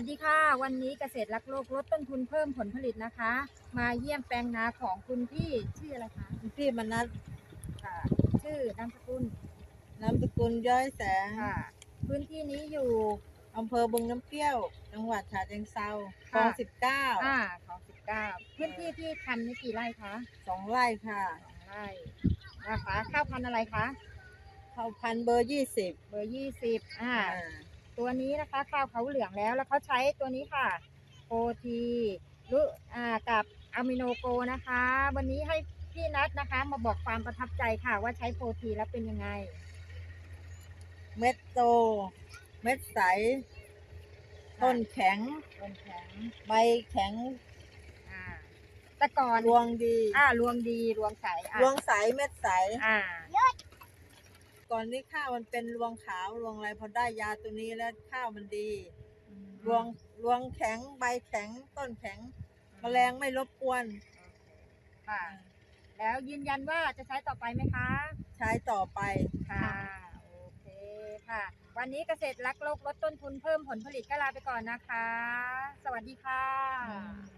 วัสดีค่ะ วันนี้เกษตรรักโลกลดต้นทุนเพิ่มผลผลิตนะคะ มาเยี่ยมแปลงนาของคุณพี่ชื่ออะไรคะพี่มนัสค่ะชื่อนามสกุลนามสกุลย้อยแสงค่ะ พื้นที่นี้อยู่อำเภอบึงน้ำเปรี้ยว จังหวัดฉะเชิงเซาคลค่ะองสิบเก้าอ่าของสิบเก้าพื้นที่ที่ทำนี่กี่ไร่คะสองไร่ค่ะสองไร่นะคะข้าวพันธุ์อะไรคะเข้าพันธุ์เบอร์ยี่สิบเบอร์ยี่สิบอ่า ตัวนี้นะคะข้าวเขาเหลืองแล้วแล้วเขาใช้ตัวนี้ค่ะโปรทีรุอ่ากับอะมิโนโกนะคะ วันนี้ให้พี่นัทนะคะ มาบอกความประทับใจค่ะ ว่าใช้โปรทีแล้วเป็นยังไง เม็ดโต เม็ดใส ต้นแข็ง ต้นแข็ง ใบแข็งอ่าแต่ก่อนรวงดี อ่ารวงดีรวงใสอะรวงใสเม็ดใส อ่าก่ อนนี้ข้าวมันเป็นรวงขาวรวงอะไรพอได้ยาตัวนี้แล้วข้าวมันดีรวงรวงแข็งใบแข็งต้นแข็งแมลงไม่รบกวนค่ะ แล้วยืนยันว่าจะใช้ต่อไปไหมคะ ใช้ต่อไปค่ะ โอเคค่ะ วันนี้เกษตรรักโลกลดต้นทุนเพิ่มผลผลิตก็ลาไปก่อนนะคะ สวัสดีค่ะอืม